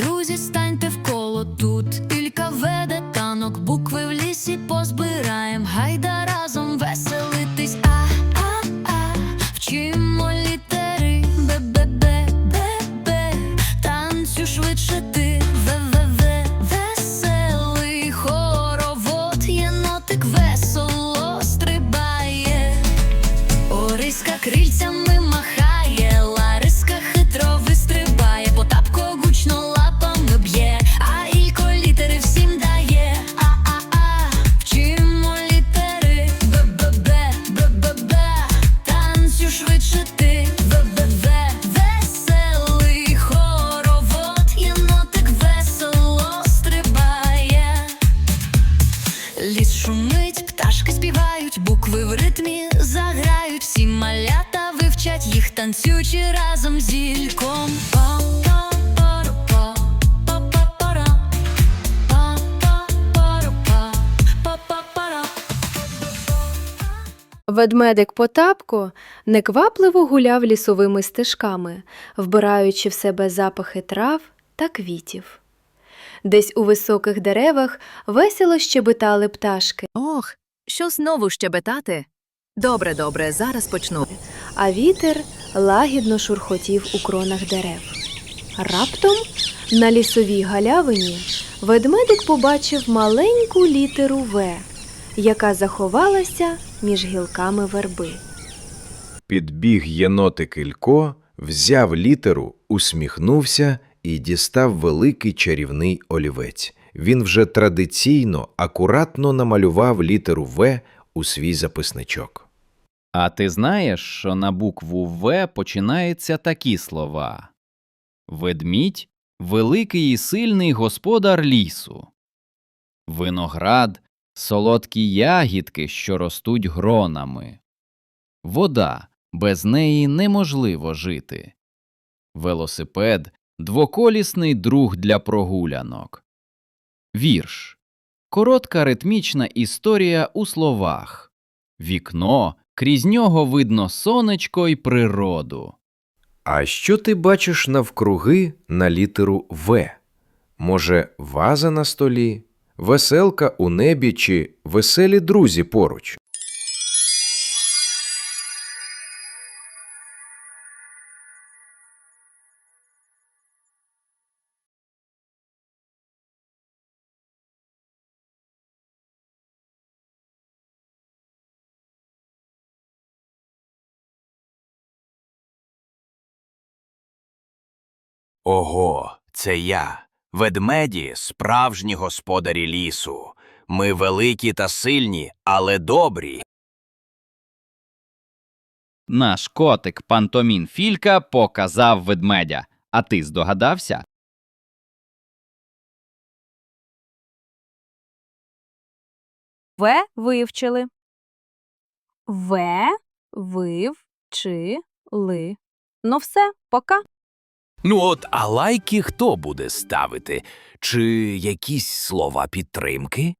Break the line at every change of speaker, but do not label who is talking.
друзі, станьте в коло тут. Ілька веде танок, букви в лісі позбираєм. Гайда разом веселитись. А, а, а, вчимо літери. Бе, бе, бе, бе, бе. Танцю швидше ти. Ве, ве, ве, веселий хоровод. Єнотик весело швидше ти, бе-бе-бе, веселий хоровод, єнотик весело стрибає. Ліс шумить, пташки співають, букви в ритмі заграють, всі малята вивчать їх, танцюючи разом з
Ведмедик Потапко неквапливо гуляв лісовими стежками, вбираючи в себе запахи трав та квітів. Десь у високих деревах весело щебетали пташки,
Ох, що знову щебетати? Добре, добре, зараз почну.
а вітер лагідно шурхотів у кронах дерев. Раптом на лісовій галявині ведмедик побачив маленьку літеру В, яка заховалася між гілками верби.
Підбіг єнотик Ілько, взяв літеру, усміхнувся і дістав великий чарівний олівець. Він вже традиційно акуратно намалював літеру В у свій записничок.
А ти знаєш, що на букву В починаються такі слова: Ведмідь великий і сильний господар лісу, виноград солодкі ягідки, що ростуть гронами, вода. Без неї неможливо жити, велосипед двоколісний друг для прогулянок, вірш. Коротка ритмічна історія у словах. Вікно, крізь нього видно сонечко й природу.
А що ти бачиш навкруги на літеру В? Може, ваза на столі, веселка у небі чи веселі друзі поруч?
Ого, це я, ведмеді, справжні господарі лісу. Ми великі та сильні, але добрі.
Наш котик Пантомін Філька показав ведмедя. А ти здогадався?
В вивчили. В вивчили. Ну все, пока.
Ну от, а лайки хто буде ставити? Чи якісь слова підтримки?